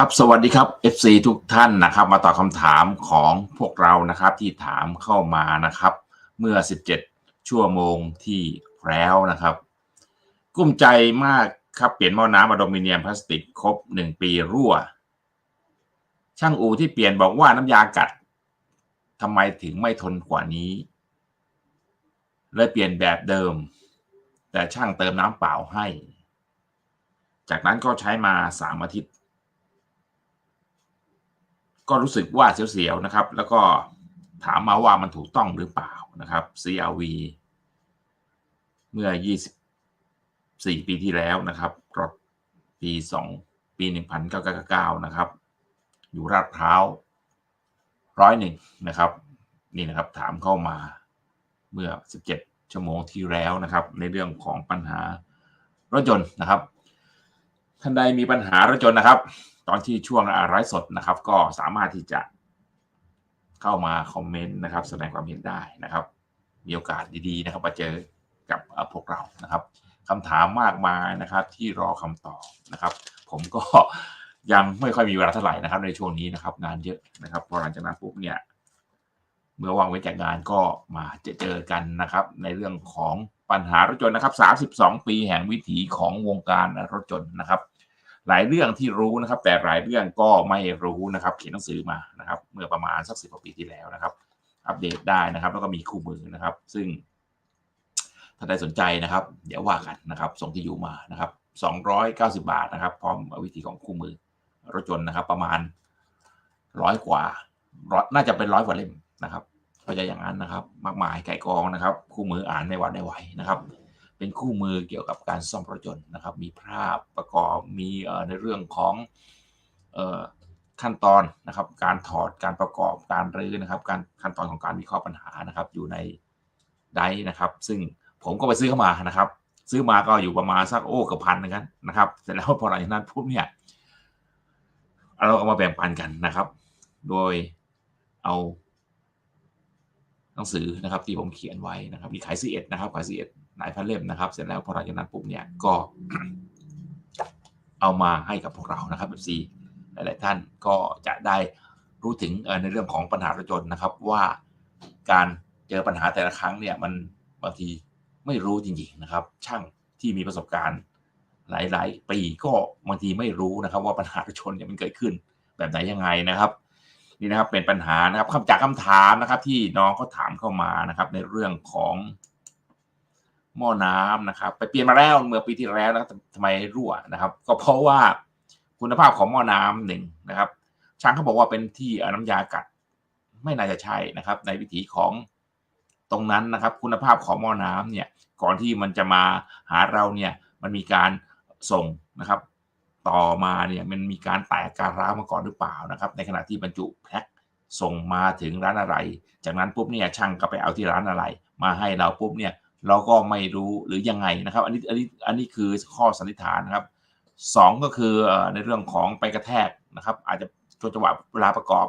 ครับสวัสดีครับ FC ทุกท่านนะครับ มาตอบคำถามของพวกเรานะครับที่ถามเข้ามานะครับ เมื่อ 17 ชั่วโมงที่แล้วนะครับ กุ้มใจมากครับเปลี่ยนหม้อน้ำอลูมิเนียมพลาสติกครบ 1 ปีรั่ว ช่างอูที่เปลี่ยนบอกว่าน้ำยากัดทำไมถึงไม่ทนกว่านี้ เลยเปลี่ยนแบบเดิม แต่ช่างเติมน้ำเปล่าให้ จากนั้นก็ใช้มา 3 อาทิตย์ ก็รู้สึกว่าเสียวๆนะครับ แล้วก็ถามมาว่ามันถูกต้องหรือเปล่านะครับ CRV เมื่อ 24 ปีที่แล้วนะครับรถปี 2 ปี 1999 นะครับ อยู่ราดพร้าวร้อยหนึ่งนะครับ นี่นะครับถามเข้ามาเมื่อ 17 ชั่วโมงที่แล้วนะครับ ในเรื่องของปัญหารถยนต์นะครับท่านใดมีปัญหารถยนต์นะครับ ตอนที่ช่วงไลฟ์สดนะครับ ก็สามารถที่จะเข้ามาคอมเมนต์นะครับ แสดงความเห็นได้นะครับ มีโอกาสดีๆนะครับมาเจอกับพวกเรานะครับคำถามมากมายนะครับ ที่รอคำตอบนะครับ ผมก็ยังไม่ค่อยมีเวลาเท่าไหร่นะครับ ในช่วงนี้นะครับงานเยอะนะครับพอหลังจากนั้นปุ๊บเนี่ยเมื่อว่างเว้นจากงานก็มาเจอเจอกันนะครับ ในเรื่องของปัญหารถยนต์นะครับ 32 ปีแห่งวิถีของวงการรถยนต์นะครับ หลายเรื่องที่รู้นะครับ แต่หลายเรื่องก็ไม่รู้นะครับ เขียนหนังสือมานะครับ เมื่อประมาณสักสิบกว่าปีที่แล้วนะครับ อัปเดตได้นะครับ แล้วก็มีคู่มือนะครับ ซึ่ง ถ้าใครสนใจนะครับ เดี๋ยวว่ากันนะครับ ส่งที่อยู่มานะครับ290 บาทนะครับ พร้อมวิธีของคู่มือรถยนต์นะครับ ประมาณร้อยกว่าร้อยน่าจะเป็นร้อยกว่าเล่มนะครับก็จะอย่างนั้นนะครับ มากมายไก่กองนะครับ คู่มืออ่านในวันในไหวนะครับ เป็นคู่มือเกี่ยวกับการซ่อมรถยนต์นะครับ มีภาพประกอบมีในเรื่องของขั้นตอนนะครับ การถอดการประกอบการรื้อนะครับ การขั้นตอนของการวิเคราะห์ปัญหานะครับ อยู่ในไดนะครับ ซึ่งผมก็ไปซื้อเข้ามานะครับ ซื้อมาก็อยู่ประมาณสักโอ้กับพันนะครับนะครับ เสร็จแล้วพอหลังจากนั้นปุ๊บเนี่ยเราก็มาแบ่งปันกันนะครับ โดยเอาหนังสือนะครับที่ผมเขียนไว้นะครับมีขายซีเอ็ดนะครับขายซีเอ็ด หลายพันเล่มนะครับ เสร็จแล้วพอหลังจากนั้นปุ๊บเนี่ยก็เอามาให้กับพวกเรานะครับแบบซีหลาย ๆ ท่านก็จะได้รู้ถึงในเรื่องของปัญหารถยนต์นะครับ ว่าการเจอปัญหาแต่ละครั้งเนี่ยมันบางทีไม่รู้จริง ๆ นะครับ ช่างที่มีประสบการณ์หลาย ๆ ปีก็บางทีไม่รู้นะครับ ว่าปัญหารถชนเนี่ยมันเกิดขึ้น แบบไหนยังไงนะครับ นี่นะครับเป็นปัญหานะครับคำจากคำถามนะครับ ที่น้องเขาถามเข้ามานะครับ ในเรื่องของ หม้อน้ำนะครับ ไปเปลี่ยนมาแล้วเมื่อปีที่แล้วแล้วทำไมรั่วนะครับ ก็เพราะว่าคุณภาพของหม้อน้ำหนึ่งนะครับ ช่างเขาบอกว่าเป็นที่น้ำยากัด ไม่น่าจะใช่นะครับ ในวิถีของตรงนั้นนะครับ คุณภาพของหม้อน้ำเนี่ยก่อนที่มันจะมาหาเราเนี่ยมันมีการส่งนะครับ ต่อมาเนี่ยมันมีการแตกการร้าวมาก่อนหรือเปล่านะครับ ในขณะที่บรรจุแพ็คส่งมาถึงร้านอะไร จากนั้นปุ๊บเนี่ยช่างก็ไปเอาที่ร้านอะไร มาให้เราปุ๊บเนี่ย เราก็ไม่รู้หรือยังไงนะครับ อันนี้อันนี้อันนี้คือข้อสันนิษฐานนะครับสองก็คือในเรื่องของไปกระแทกนะครับ อาจจะจนจังหวะเวลาประกอบ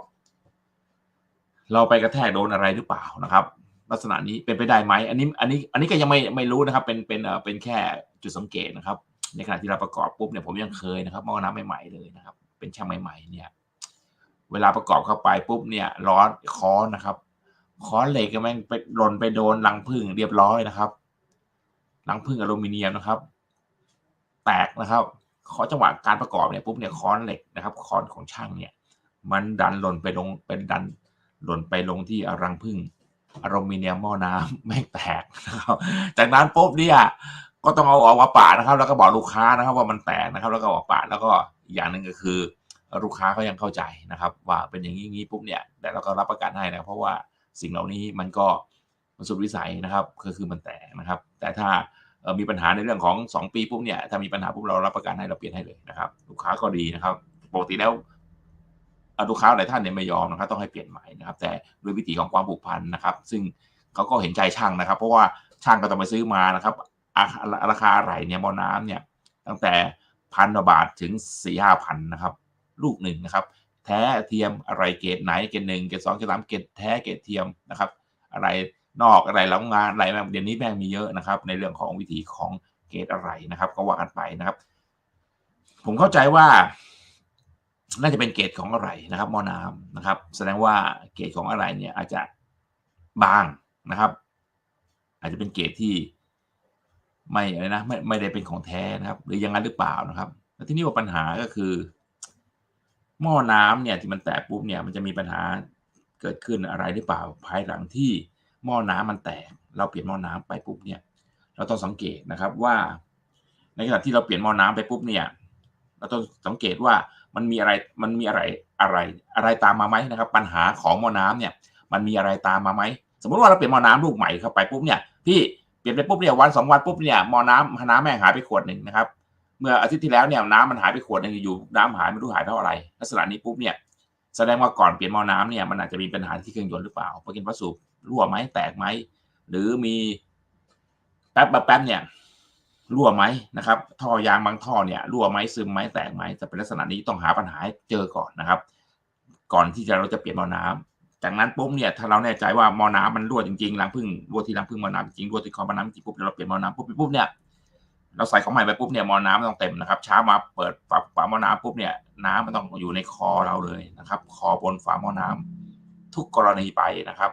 เราไปกระแทกโดนอะไรหรือเปล่านะครับ ลักษณะนี้เป็นไปได้ไหมอันนี้อันนี้อันนี้ก็ยังไม่ไม่รู้นะครับ เป็นเป็นเป็นแค่จุดสังเกตนะครับ ในขณะที่เราประกอบปุ๊บเนี่ยผมยังเคยนะครับหม้อน้ำใหม่ๆเลยนะครับ เป็นช่างใหม่ ๆ เนี่ย เวลาประกอบเข้าไปปุ๊บเนี่ยร้อนค้อนนะครับ ค้อนเหล็กแม่งไปหล่นไปโดนรังผึ้งเรียบร้อยนะครับรังผึ้งอลูมิเนียมนะครับ แตกนะครับขอจังหวะการประกอบเนี่ยปุ๊บเนี่ยค้อนเหล็กนะครับค้อนของช่างเนี่ย มันดันหล่นไปลงเป็นดันหล่นไปลงที่รังผึ้งอลูมิเนียมหม้อน้ำแม่งแตกนะครับ จากนั้นปุ๊บเนี่ยก็ต้องเอาออกมาปาดนะครับ แล้วก็บอกลูกค้านะครับ ว่ามันแตกนะครับ แล้วก็ออกปาดแล้วก็อีกอย่างหนึ่งก็คือ ลูกค้าเขายังเข้าใจนะครับ ว่าเป็นอย่างนี้ปุ๊บเนี่ยแต่เราก็รับประกันให้นะเพราะว่า สิ่งเหล่านี้มันก็มันสุดวิสัยนะครับก็คือมันแตกนะครับ แต่ถ้ามีปัญหาในเรื่องของ 2 ปีปุ๊บเนี่ยถ้ามีปัญหาปุ๊บเรารับประกันให้เราเปลี่ยนให้เลยนะครับลูกค้าก็ดีนะครับปกติแล้วลูกค้าหลายท่านเนี่ยไม่ยอมนะครับต้องให้เปลี่ยนใหม่นะครับ แต่ด้วยวิธีของความผูกพันนะครับ ซึ่งเขาก็เห็นใจช่างนะครับ เพราะว่าช่างก็ต้องไปซื้อมานะครับ ราคาอะไรเนี่ยมอน้ำเนี่ยตั้งแต่พันบาทถึงสี่ห้าพันนะครับ ลูกหนึ่งนะครับ แท้เทียมอะไรเกรดไหนเกรดหนึ่งเกรดสองเกรดสามเกรดแท้เกรดเทียมนะครับ อะไรนอกอะไรหลังงานอะไรเดี๋ยวนี้แม่งมีเยอะนะครับ ในเรื่องของวิธีของเกรดอะไรนะครับ ก็ว่ากันไปนะครับ ผมเข้าใจว่า น่าจะเป็นเกรดของอะไรนะครับมอน้ำนะครับ แสดงว่าเกรดของอะไรเนี่ยอาจจะบางนะครับ อาจจะเป็นเกรดที่ไม่อะไรนะไม่ไม่ได้เป็นของแท้นะครับ หรืออยังงั้นหรือเปล่านะครับแล้วที่นี่ว่าปัญหาก็คือ หม้อน้ำเนี่ยที่มันแตกปุ๊บเนี่ยมันจะมีปัญหาเกิดขึ้นอะไรหรือเปล่าภายหลังที่หม้อน้ำมันแตก เราเปลี่ยนหม้อน้ำไปปุ๊บเนี่ยเราต้องสังเกตนะครับว่า ในขณะที่เราเปลี่ยนหม้อน้ำไปปุ๊บเนี่ยเราต้องสังเกตว่ามันมีอะไรมันมีอะไรอะไรอะไรตามมาไหมนะครับ ปัญหาของหม้อน้ำเนี่ยมันมีอะไรตามมาไหมสมมติว่าเราเปลี่ยนหม้อน้ำลูกใหม่เข้าไปปุ๊บเนี่ยพี่เปลี่ยนไปปุ๊บเนี่ยวันสองวันปุ๊บเนี่ยหม้อน้ำน้ำแม่งหายไปขวดหนึ่งนะครับ เมื่ออาทิตย์ที่แล้วเนี่ยน้ำมันหายไปขวดนึงอยู่น้ำหายไม่รู้หายเพราะอะไรลักษณะนี้ปุ๊บเนี่ยแสดงว่าก่อนเปลี่ยนมอน้ำเนี่ยมันอาจจะมีปัญหาที่เครื่องยนต์หรือเปล่าปกินวัสดุรั่วไหมแตกไหมหรือมีแป๊บแป๊บเนี่ยรั่วไหมนะครับ ท่อยางบางท่อเนี่ยรั่วไหมซึมไหมแตกไหมจะเป็นลักษณะนี้ต้องหาปัญหาเจอก่อนนะครับ ก่อนที่จะเราจะเปลี่ยนมอน้ำจากนั้นปุ๊บเนี่ยถ้าเราแน่ใจว่ามอน้ำมันรั่วจริงๆรังพึ่งรั่วที่รังพึ่งมอน้ำจริงรั่วที่คอมอน้ำจริงปุ๊บเราเปลี่ยนมอน้ำปุ๊บปุ๊บเนี่ย เราใส่ของใหม่ไปปุ๊บเนี่ยมอน้ำต้องเต็มนะครับเช้ามาเปิดฝาฝาหม้อน้ำปุ๊บเนี่ยน้ำมันต้องอยู่ในคอเราเลยนะครับ คอบนฝาหม้อน้ำทุกกรณีไปนะครับ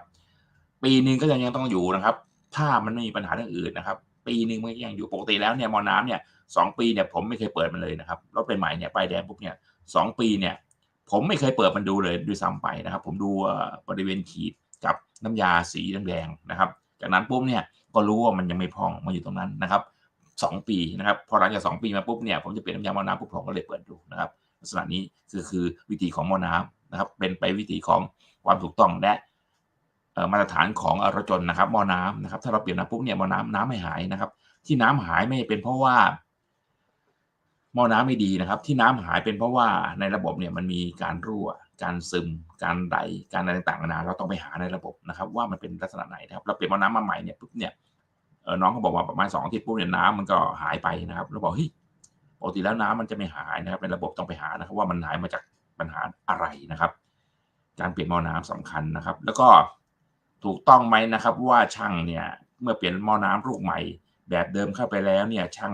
ปีหนึ่งก็ยังยังต้องอยู่นะครับ ถ้ามันไม่มีปัญหาเรื่องอื่นนะครับ ปีหนึ่งมันก็ยังอยู่ปกติแล้วเนี่ยมอน้ำเนี่ยสองปีเนี่ยผมไม่เคยเปิดมันเลยนะครับรถเป็นใหม่เนี่ยป้ายแดงปุ๊บเนี่ยสองปีเนี่ย ผมไม่เคยเปิดมันดูเลยด้วยซ้ำไปนะครับ ผมดูบริเวณขีดกับน้ำยาสีแดงๆนะครับ จากนั้นปุ๊บเนี่ยก็รู้ว่ามันยังไม่พองมันอยู่ตรงนั้นนะครับ สองปีนะครับพอหลังจากสองปีมาปุ๊บเนี่ยผมจะเปลี่ยนน้ำยาหม้อน้ำปุ๊บผมก็เลยเปิดดูนะครับลักษณะนี้คือคือวิธีของหม้อน้ำนะครับเป็นไปวิธีของความถูกต้องและมาตรฐานของรถจนนะครับหม้อน้ำนะครับถ้าเราเปลี่ยนน้ำปุ๊บเนี่ยหม้อน้ำน้ำไม่หายนะครับ ที่น้ำหายไม่เป็นเพราะว่าหม้อน้ำไม่ดีนะครับ ที่น้ำหายเป็นเพราะว่าในระบบเนี่ยมันมีการรั่ว การซึม การไหลการอะไรต่างๆนานาเราต้องไปหาในระบบนะครับ ว่ามันเป็นลักษณะไหนนะครับ เราเปลี่ยนหม้อน้ำมาใหม่เนี่ยปุ๊บเนี่ย น้องเขาบอกว่าประมาณสองอาทิตย์ปุ๊บเนี่ยน้ำมันก็หายไปนะครับเราบอกเฮ้ยปกติแล้วน้ำมันจะไม่หายนะครับในระบบต้องไปหานะครับ ว่ามันหายมาจากปัญหาอะไรนะครับ การเปลี่ยนหม้อน้ำสำคัญนะครับ แล้วก็ถูกต้องไหมนะครับ ว่าช่างเนี่ยเมื่อเปลี่ยนหม้อน้ำลูกใหม่ แบบเดิมเข้าไปแล้วเนี่ย ช่าง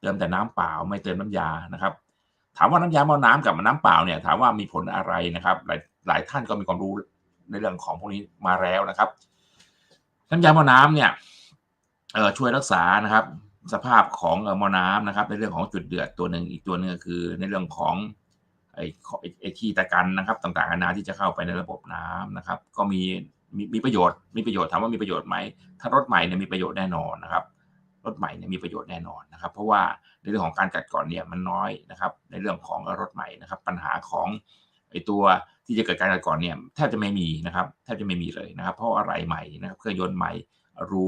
เติมแต่น้ำเปล่าไม่เติมน้ำยานะครับ ถามว่าน้ำยาหม้อน้ำกับน้ำเปล่าเนี่ย ถามว่ามีผลอะไรนะครับ หลายหลายท่านก็มีความรู้ในเรื่องของพวกนี้มาแล้วนะครับ น้ำยาหม้อน้ำเนี่ย ช่วยรักษานะครับสภาพของมอน้ำนะครับ ในเรื่องของจุดเดือดตัวหนึ่งอีกตัวนึงก็คือ ในเรื่องของไอ้ไอ้ขี้ตะกันนะครับ ต่างๆนานาที่จะเข้าไปในระบบน้ำนะครับ ก็มีมีมีประโยชน์ มีประโยชน์ถามว่ามีประโยชน์ไหมถ้ารถใหม่เนี่ยมีประโยชน์แน่นอนนะครับรถใหม่เนี่ยมีประโยชน์แน่นอนนะครับ เพราะว่าในเรื่องของการกัดก่อนเนี่ยมันน้อยนะครับ ในเรื่องของรถใหม่นะครับ ปัญหาของไอ้ตัวที่จะเกิดการกัดก่อนเนี่ยแทบจะไม่มีนะครับแทบจะไม่มีเลยนะครับ เพราะอะไรใหม่นะครับเครื่องยนต์ใหม่รู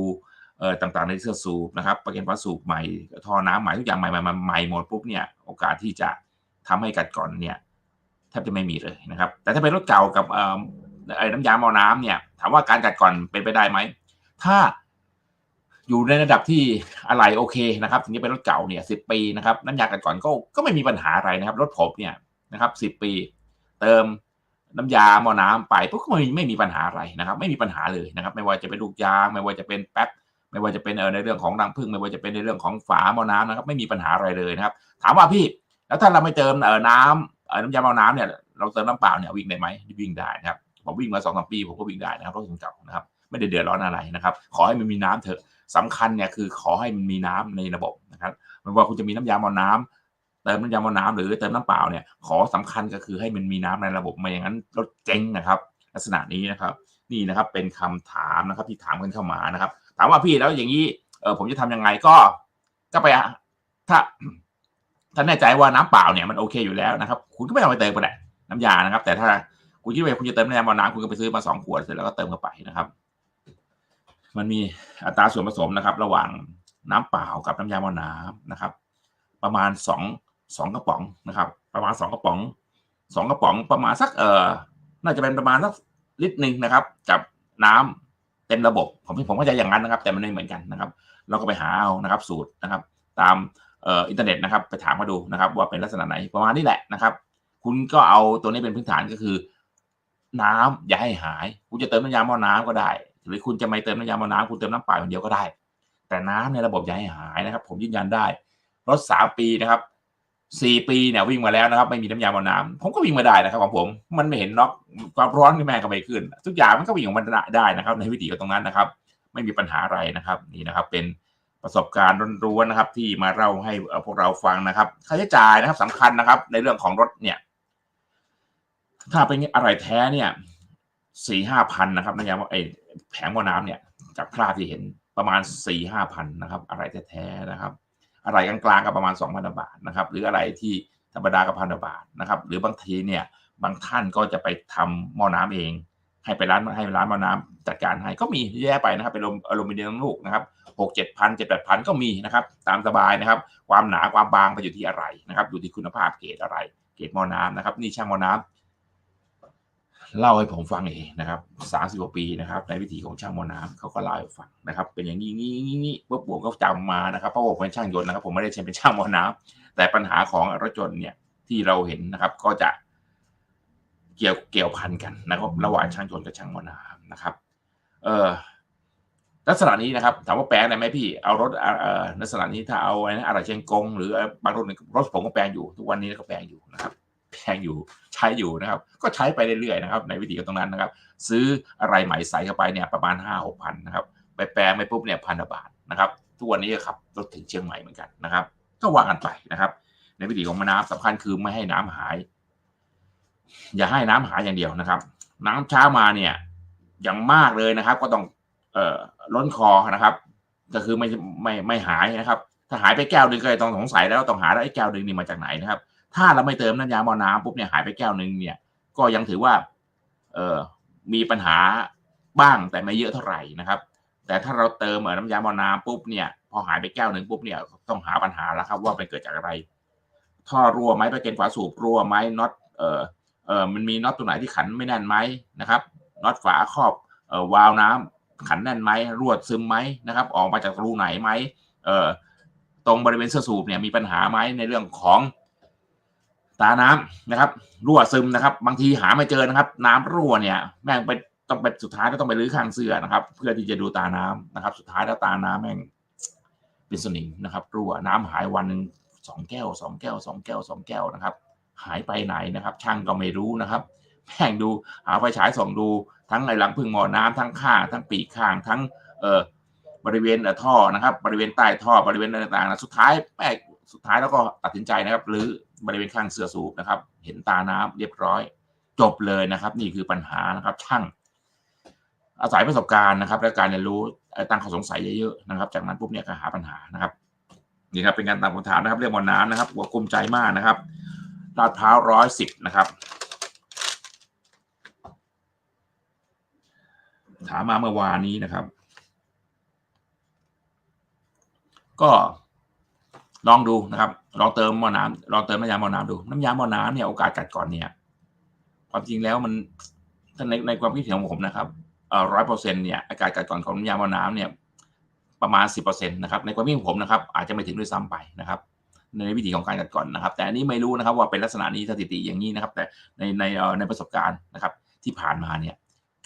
เอ่อต่างๆในเสื้อสูบนะครับประกันวัสดุใหม่ท่อน้ำใหม่ทุกอย่างใหม่ใหม่ใหม่หมดปุ๊บเนี่ยโอกาสที่จะทำให้กัดก่อนเนี่ยแทบจะไม่มีเลยนะครับ แต่ถ้าเป็นรถเก่ากับเอ่อไอ้น้ำยาหม้อน้ำเนี่ยถามว่าการกัดก่อนเป็นไปได้ไหมถ้าอยู่ในระดับที่อะไรโอเคนะครับถึงจะเป็นรถเก่าเนี่ยสิบปีนะครับน้ำยากัดก่อนก็ก็ไม่มีปัญหาอะไรนะครับ รถผมเนี่ยนะครับสิบปี เติมน้ำยาหม้อน้ำไปปุ๊บก็ไม่ไม่มีปัญหาอะไรนะครับ ไม่มีปัญหาเลยนะครับ ไม่ว่าจะเป็นลูกยาง ไม่ว่าจะเป็นแป๊บ ไม่ว่าจะเป็นเออในเรื่องของรังพึ่งไม่ว่าจะเป็นในเรื่องของฝาหม้อน้ำนะครับ ไม่มีปัญหาอะไรเลยนะครับ ถามว่าพี่แล้วถ้าเราไม่เติมเออน้ำเออน้ำยาหม้อน้ำเนี่ยเราเติมน้ำเปล่าเนี่ยวิ่งได้ไหมวิ่งได้นะครับผมวิ่งมาสองสามปีผมก็วิ่งได้นะครับรถเก่านะครับ ไม่ได้เดือดร้อนอะไรนะครับ ขอให้มันมีน้ำเถอะสำคัญเนี่ยคือขอให้มันมีน้ำในระบบนะครับไม่ว่าคุณจะมีน้ำยาหม้อน้ำเติมน้ำยาหม้อน้ำหรือเติมน้ำเปล่าเนี่ยขอสำคัญก็คือให้มันมีน้ำในระบบไม่อย่างนั้นรถเจ๊งนะครับ ลักษณะนี้นะครับ นี่นะครับเป็นคำถามนะครับที่ถามกันเข้ามานะครับ ถามว่าพี่แล้วอย่างนี้เออผมจะทำยังไงก็ก็ไปถ้าถ้าแน่ใจว่าน้ำเปล่าเนี่ยมันโอเคอยู่แล้วนะครับ คุณก็ไม่ต้องไปเติมก็ได้น้ำยานะครับ แต่ถ้าคุณคิดว่าคุณจะเติมน้ำยาหม้อน้ำคุณก็ไปซื้อมาสองขวดเสร็จแล้วก็เติมเข้าไปนะครับ มันมีอัตราส่วนผสมนะครับ ระหว่างน้ำเปล่ากับน้ำยาหม้อน้ำนะครับ ประมาณสองสองกระป๋องนะครับ ประมาณสองกระป๋องสองกระป๋องประมาณสักเออน่าจะเป็นประมาณสักลิตรหนึ่งนะครับ กับน้ำ เต็มระบบ ผมผมก็จะอย่างนั้นนะครับ แต่มันไม่เหมือนกันนะครับ เราก็ไปหาเอานะครับสูตรนะครับ ตามอินเทอร์เน็ตนะครับ ไปถามมาดูนะครับ ว่าเป็นลักษณะไหนประมาณนี้แหละนะครับ คุณก็เอาตัวนี้เป็นพื้นฐานก็คือ น้ำอย่าให้หาย คุณจะเติมน้ำยาหม้อน้ำก็ได้ หรือคุณจะไม่เติมน้ำยาหม้อน้ำคุณเติมน้ำเปล่าอย่างเดียวก็ได้ แต่น้ำในระบบอย่าให้หายนะครับ ผมยืนยันได้รถสามปีนะครับ สี่ปีเนี่ยวิ่งมาแล้วนะครับไม่มีน้ำยาหมอน้ำผมก็วิ่งมาได้นะครับของผม มันไม่เห็นน็อกความร้อนที่แม่ก็ไม่ขึ้น ทุกอย่างมันก็วิ่งของมันได้นะครับ ในวิถีตรงนั้นนะครับ ไม่มีปัญหาอะไรนะครับนี่นะครับ เป็นประสบการณ์ร้วนๆนะครับ ที่มาเล่าให้พวกเราฟังนะครับ ค่าใช้จ่ายนะครับสำคัญนะครับ ในเรื่องของรถเนี่ย ถ้าเป็นอะไรแท้เนี่ยสี่ห้าพันนะครับน้ำยาไอแผงหม้อน้ำเนี่ยจากภาพที่เห็นประมาณสี่ห้าพันนะครับ อะไรแท้ๆนะครับ อะไรกลางๆก็ประมาณ 2,000 บาทนะครับหรืออะไรที่ธรรมดาก็พันบาทนะครับหรือบางทีเนี่ยบางท่านก็จะไปทำหม้อน้ำเอง ให้ไปร้านให้ร้านหม้อน้ำจัดการให้ก็มีแย่ไปนะครับเป็นอลูมิเนียมลูกนะครับหกเจ็ดพันเจ็ดแปดพันก็มีนะครับตามสบายนะครับ ความหนาความบางไปอยู่ที่อะไรนะครับอยู่ที่คุณภาพเกรดอะไร เกรดหม้อน้ำนะครับนี่ช่างหม้อน้ำ เล่าให้ผมฟังเองนะครับสามสิบกว่าปีนะครับ ในวิถีของช่างมอน้ำเขาก็เล่าให้ฟังนะครับ เป็นอย่างนี้นี้นี้นี้ปุ๊บผมก็จำมานะครับเพราะผมเป็นช่างยนต์นะครับ ผมไม่ได้ใช้เป็นช่างมอน้ำแต่ปัญหาของรถยนต์เนี่ยที่เราเห็นนะครับ ก็จะเกี่ยวเกี่ยวพันกันนะครับ ระหว่างช่างยนต์กับช่างมอน้ำนะครับ เออลักษณะนี้นะครับถามว่าแปลงได้ไหมพี่เอารถเอ่อลักษณะนี้ถ้าเอาอะไรเชียงกงหรือบางรถรถผมก็แปลงอยู่ ทุกวันนี้ก็แปลงอยู่นะครับ แพงอยู่ใช้อยู่นะครับ ก็ใช้ไปเรื่อยๆนะครับในวิธีตรงนั้นนะครับ ซื้ออะไรใหม่ใส่เข้าไปเนี่ยประมาณห้าหกพันนะครับไปแปลงไปปุ๊บเนี่ยพันบาทนะครับทุกวันนี้ก็ขับรถถึงเชียงใหม่เหมือนกันนะครับ ก็ว่ากันไปนะครับ ในวิธีของน้ำสำคัญคือไม่ให้น้ำหาย อย่าให้น้ำหายอย่างเดียวนะครับ น้ำช้ามาเนี่ยอย่างมากเลยนะครับ ก็ต้องเอ่อล้นคอนะครับ ก็คือไม่ไม่ไม่หายนะครับ ถ้าหายไปแก้วหนึ่งก็ต้องสงสัยแล้วต้องหาแล้วไอ้แก้วหนึ่งนี่มาจากไหนนะครับ ถ้าเราไม่เติมน้ำยาหม้อน้ำปุ๊บเนี่ยหายไปแก้วหนึ่งเนี่ย ก็ยังถือว่าเอ่อมีปัญหาบ้างแต่ไม่เยอะเท่าไหร่นะครับ แต่ถ้าเราเติมน้ำยาหม้อน้ำปุ๊บเนี่ยพอหายไปแก้วหนึ่งปุ๊บเนี่ยต้องหาปัญหาแล้วครับว่าเป็นเกิดจากอะไร ท่อรั่วไหมไปเกณฑ์ฝาสูบรั่วไหมน็อตเอ่อเอ่อมันมีน็อตตัวไหนที่ขันไม่แน่นไหมนะครับน็อตฝาครอบเอ่อวาล์วน้ำขันแน่นไหมรั่วซึมไหมนะครับ ออกมาจากรูไหนไหมเอ่อตรงบริเวณเสื้อสูบเนี่ยมีปัญหาไหมในเรื่องของ ตาน้ำนะครับ รั่วซึมนะครับ บางทีหาไม่เจอนะครับ น้ำรั่วเนี่ยแม่งไปต้องไปสุดท้ายก็ต้องไปรื้อข้างเสื้อนะครับ เพื่อที่จะดูตาน้ำนะครับ สุดท้ายแล้วตาน้ำแม่งเป็นสนิมนะครับ รั่วน้ำหายวันหนึ่งสองแก้วสองแก้วสองแก้วสองแก้วนะครับ หายไปไหนนะครับ ช่างก็ไม่รู้นะครับแม่งดูหาไฟฉายส่องดู ทั้งในหลังพึ่งหมอน้ำทั้งข้างทั้งปีกข้างทั้งเอ่อบริเวณท่อนะครับ บริเวณใต้ท่อบริเวณต่างๆนะสุดท้ายแม่ สุดท้ายแล้วก็ตัดสินใจนะครับหรือบริเวณข้างเสื้อสูบนะครับ เห็นตาน้ำเรียบร้อย จบเลยนะครับ นี่คือปัญหานะครับ ช่าง อาศัยประสบการณ์นะครับ และการเรียนรู้ตั้งข้อสงสัยเยอะๆนะครับ จากนั้นปุ๊บเนี่ยก็หาปัญหานะครับนี่ครับเป็นการตามคำถามนะครับ เรื่องบอลน้ำนะครับหัวกลุ้มใจมากนะครับลาดพร้าวร้อยสิบนะครับ ถามมาเมื่อวานนี้นะครับ ก็ ลองดูนะครับ ลองเติมหม้อน้ำลองเติมน้ำยาหม้อน้ำดู น้ำยาหม้อน้ำเนี่ยโอกาสกัดก่อนเนี่ย ความจริงแล้วมันในในความคิดเห็นของผมนะครับเอ่อร้อยเปอร์เซ็นต์เนี่ยอากาศกัดก่อนของน้ำยาหม้อน้ำเนี่ยประมาณสิบเปอร์เซ็นต์นะครับในความคิดของผมนะครับ อาจจะไม่ถึงด้วยซ้ำไปนะครับ ในวิธีของการกัดก่อนนะครับ แต่อันนี้ไม่รู้นะครับว่าเป็นลักษณะนี้สถิติอย่างนี้นะครับ แต่ในในในประสบการณ์นะครับ ที่ผ่านมาเนี่ย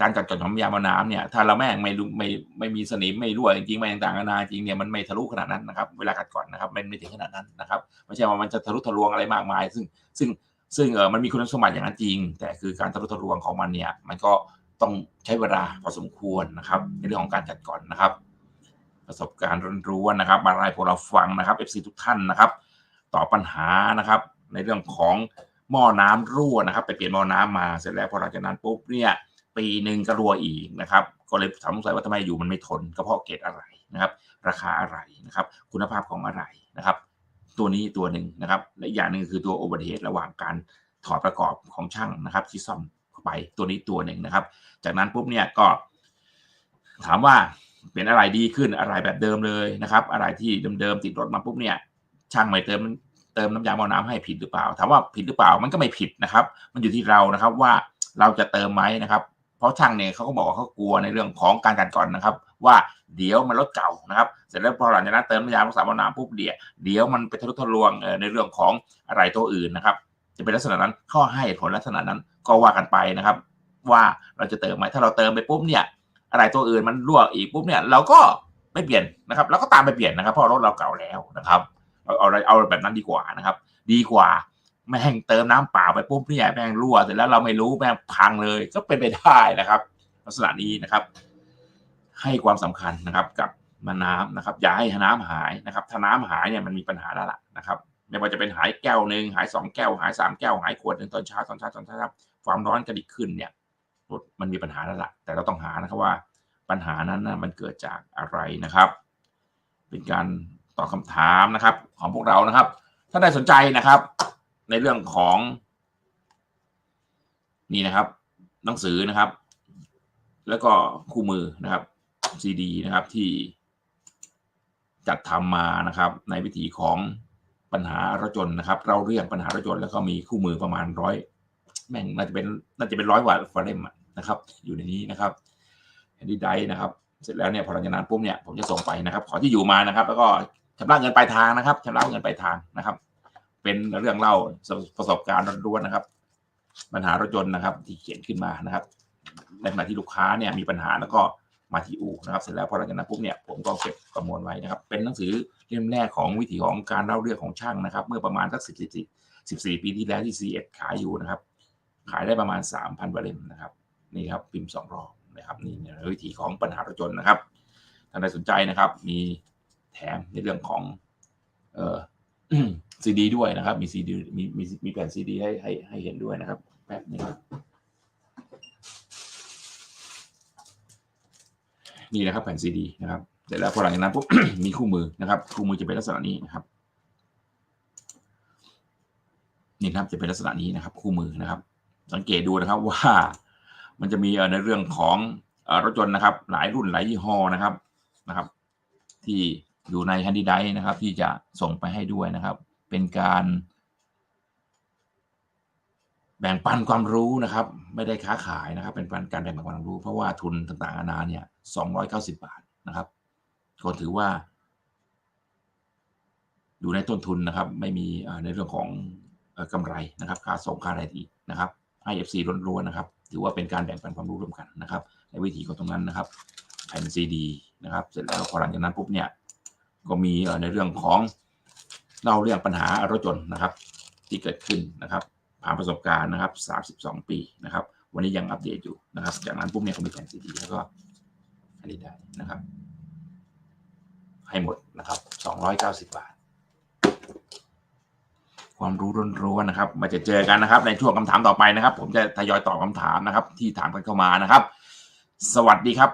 การกัดกร่อนของยาหม้อน้ำเนี่ยถ้าเราแม่งไม่รู้ไม่ไม่มีสนิมไม่รั่วจริงๆไม่ต่างๆนานาจริงเนี่ยมันไม่ทะลุขนาดนั้นนะครับเวลากัดก่อนนะครับมันไม่ถึงขนาดนั้นนะครับไม่ใช่ว่ามันจะทะลุทะลวงอะไรมากมาย ซึ่งซึ่งซึ่งเออมันมีคุณสมบัติอย่างนั้นจริง แต่คือการทะลุทะลวงของมันเนี่ยมันก็ต้องใช้เวลาพอสมควรนะครับในเรื่องของการกัดก่อนนะครับ ประสบการณ์ร้วนๆนะครับมาไล่พวกเราฟังนะครับ FC ทุกท่านนะครับตอบปัญหานะครับ ในเรื่องของหม้อน้ำรั่วนะครับ ไปเปลี่ยนหม้อน้ำมาเสร็จแล้วพอหลังจากนั้นปุ๊บเนี่ย ปีหนึ่งก็รัวอีกนะครับ ก็เลยสงสัยว่าทำไมอยู่มันไม่ทนก็เพาะเกรดอะไรนะครับ ราคาอะไรนะครับ คุณภาพของอะไรนะครับ ตัวนี้ตัวหนึ่งนะครับ และอย่างหนึ่งคือตัวอเวอร์เฮดระหว่างการถอดประกอบของช่างนะครับที่ซ่อมเข้าไปตัวนี้ตัวหนึ่งนะครับ จากนั้นปุ๊บเนี่ยก็ ถามว่าเป็นอะไรดีขึ้นอะไรแบบเดิมเลยนะครับ อะไรที่เดิมๆติดรถมาปุ๊บเนี่ย ช่างไม่เติมเติมน้ำยาหม้อน้ำให้ผิดหรือเปล่าถามว่าผิดหรือเปล่ามันก็ไม่ผิดนะครับ มันอยู่ที่เรานะครับว่าเราจะเติมไหมนะครับ เพราะช่างเนี่ยเขาก็บอกว่าเขากลัวในเรื่องของการกันก่อนนะครับ ว่าเดี๋ยวมันรถเก่านะครับ เสร็จแล้วพอหลังจากนั้นเติมน้ำยารักษาหม้อน้ำปุ๊บเดี๋ยวเดี๋ยวมันไปทะลุทะลวงในเรื่องของอะไรตัวอื่นนะครับ จะเป็นลักษณะนั้นข้อให้ผลลักษณะนั้นก็ว่ากันไปนะครับ ว่าเราจะเติมไหมถ้าเราเติมไปปุ๊บเนี่ยอะไรตัวอื่นมันรั่วอีกปุ๊บเนี่ยเราก็ไม่เปลี่ยนนะครับเราก็ตามไปเปลี่ยนนะครับ เพราะรถเราเก่าแล้วนะครับ เอาเอาอะไรเอาแบบนั้นดีกว่านะครับ ดีกว่า แม่งเติมน้ำเปล่าไปปุ๊บเนี่ยแม่งรั่วเสร็จแล้วเราไม่รู้แม่งพังเลยก็เป็นไปได้นะครับ ลักษณะนี้นะครับ ให้ความสำคัญนะครับกับมาน้ำนะครับ อย่าให้น้ำหายนะครับ ถ้าน้ำหายเนี่ยมันมีปัญหาแล้วล่ะนะครับ ไม่ว่าจะเป็นหายแก้วหนึ่งหายสองแก้ว หายสามแก้ว หายขวดหนึ่งตอนเช้าตอนเช้าตอนเช้าความร้อนกระดิกขึ้นเนี่ยมันมีปัญหาแล้วล่ะ แต่เราต้องหานะครับว่าปัญหานั้นนะมันเกิดจากอะไรนะครับ เป็นการตอบคำถามนะครับ ของพวกเรานะครับ ถ้าได้สนใจนะครับ ในเรื่องของ นี่นะครับ หนังสือนะครับ แล้วก็คู่มือนะครับซีดีนะครับที่จัดทำมานะครับ ในวิถีของปัญหารถจนนะครับ เราเรื่องปัญหารถจนแล้วก็มีคู่มือประมาณร้อยแม่งน่าจะเป็นน่าจะเป็นร้อยกว่าฟาเรมนะครับ อยู่ในนี้นะครับแอนดี้ไดนะครับเสร็จแล้วเนี่ยพอหลังจากนั้นปุ๊บเนี่ยผมจะส่งไปนะครับ ขอที่อยู่มานะครับ แล้วก็ชำระเงินปลายทางนะครับชำระเงินปลายทางนะครับ เป็นเรื่องเล่าประสบการณ์ล้วนๆนะครับ ปัญหารถยนต์นะครับ ที่เขียนขึ้นมานะครับในขณะที่ลูกค้าเนี่ยมีปัญหาแล้วก็มาที่อู่นะครับ เสร็จแล้วพอหลังจากนั้นปุ๊บเนี่ยผมก็เก็บประมวลไว้นะครับ เป็นหนังสือเล่มแรกของวิถีของการเล่าเรื่องของช่างนะครับ เมื่อประมาณสักสิบสี่สิบสี่ปีที่แล้วที่ซีเอ็ดขายอยู่นะครับ ขายได้ประมาณสามพันเล่มนะครับนี่ครับพิมพ์สองรอบนะครับนี่วิถีของปัญหารถยนต์นะครับท่านใดสนใจนะครับ มีแถมในเรื่องของเอ่อ ซีดีด้วยนะครับ มีซีดีมีมีมีแผ่นซีดีให้ให้ให้เห็นด้วยนะครับ แป๊บนึงนี่นะครับแผ่นซีดีนะครับเสร็จแล้วพอหลังจากนั้นปุ๊บมีคู่มือนะครับ คู่มือจะเป็นลักษณะนี้นะครับนี่นะครับจะเป็นลักษณะนี้นะครับ คู่มือนะครับ สังเกตดูนะครับว่ามันจะมีในเรื่องของรถยนต์นะครับ หลายรุ่นหลายยี่ห้อนะครับนะครับ ที่ อยู่ใน Handy d i นะครับ ที่จะส่งไปให้ด้วยนะครับ เป็นการแบ่งปันความรู้นะครับ ไม่ได้ค้าขายนะครับ เป็นการแบ่งปันความรู้ เพราะว่าทุนต่างๆนานาเนี่ย290บาทนะครับ ก็ถือว่า อยู่ในต้นทุนนะครับ ไม่มีในเรื่องของกำไรนะครับ ค่าส่งค่าอะไรดีนะครับ IFC ล้วนๆนะครับ ถือว่าเป็นการแบ่งปันความรู้ร่วมกันนะครับ ในวิธีของตรงนั้นนะครับแผ่นซีดีนะครับ เสร็จแล้วพอหลังจากนั้นปุ๊บเนี่ย ก็มีในเรื่องของเล่าเรื่องปัญหารถจนต์นะครับ ที่เกิดขึ้นนะครับ ผ่านประสบการณ์นะครับ 32 ปีนะครับ วันนี้ยังอัปเดตอยู่นะครับ จากนั้นปุ๊บเนี่ยก็มีแผ่นซีดีแล้วก็อันนี้ได้นะครับ ให้หมดนะครับ 290 บาท ความรู้ร้วนๆนะครับ มาจะเจอกันนะครับ ในช่วงคำถามต่อไปนะครับ ผมจะทยอยตอบคำถามนะครับ ที่ถามกันเข้ามานะครับ สวัสดีครับ